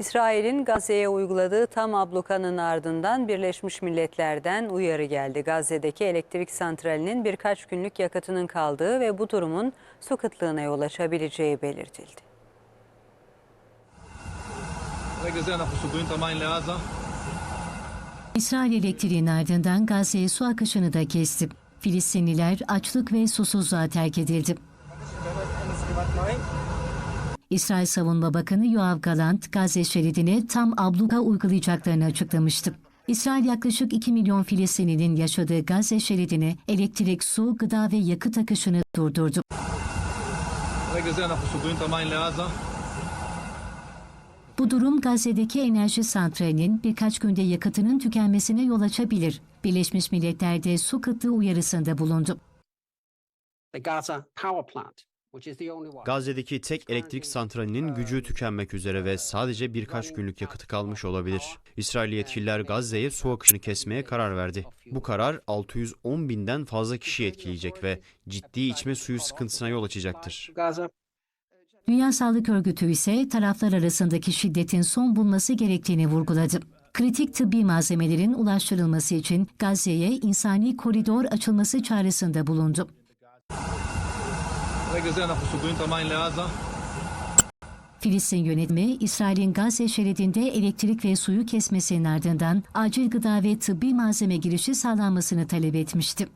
İsrail'in Gazze'ye uyguladığı tam ablukanın ardından Birleşmiş Milletler'den uyarı geldi. Gazze'deki elektrik santralinin birkaç günlük yakıtının kaldığı ve bu durumun su kıtlığına yol açabileceği belirtildi. İsrail elektriğin ardından Gazze'ye su akışını da kesti. Filistinliler açlık ve susuzluğa terk edildi. İsrail Savunma Bakanı Yoav Galant, Gazze şeridini tam abluka uygulayacaklarını açıklamıştı. İsrail yaklaşık 2 milyon Filistinli'nin yaşadığı Gazze şeridini elektrik, su, gıda ve yakıt akışını durdurdu. Bu durum Gazze'deki enerji santralinin birkaç günde yakıtının tükenmesine yol açabilir. Birleşmiş Milletler de su kıtlığı uyarısında bulundu. The Gaza power plant Gazze'deki tek elektrik santralinin gücü tükenmek üzere ve sadece birkaç günlük yakıtı kalmış olabilir. İsrail yetkililer Gazze'ye su akışını kesmeye karar verdi. Bu karar 610 binden fazla kişiyi etkileyecek ve ciddi içme suyu sıkıntısına yol açacaktır. Dünya Sağlık Örgütü ise taraflar arasındaki şiddetin son bulması gerektiğini vurguladı. Kritik tıbbi malzemelerin ulaştırılması için Gazze'ye insani koridor açılması çağrısında bulundu. ברגע זה אנחנו סוגרים את המים לעזה. Filistin yönetimi, İsrail'in Gazze şeridinde elektrik ve suyu kesmesinin ardından acil gıda ve tıbbi malzeme girişi sağlanmasını talep etmişti.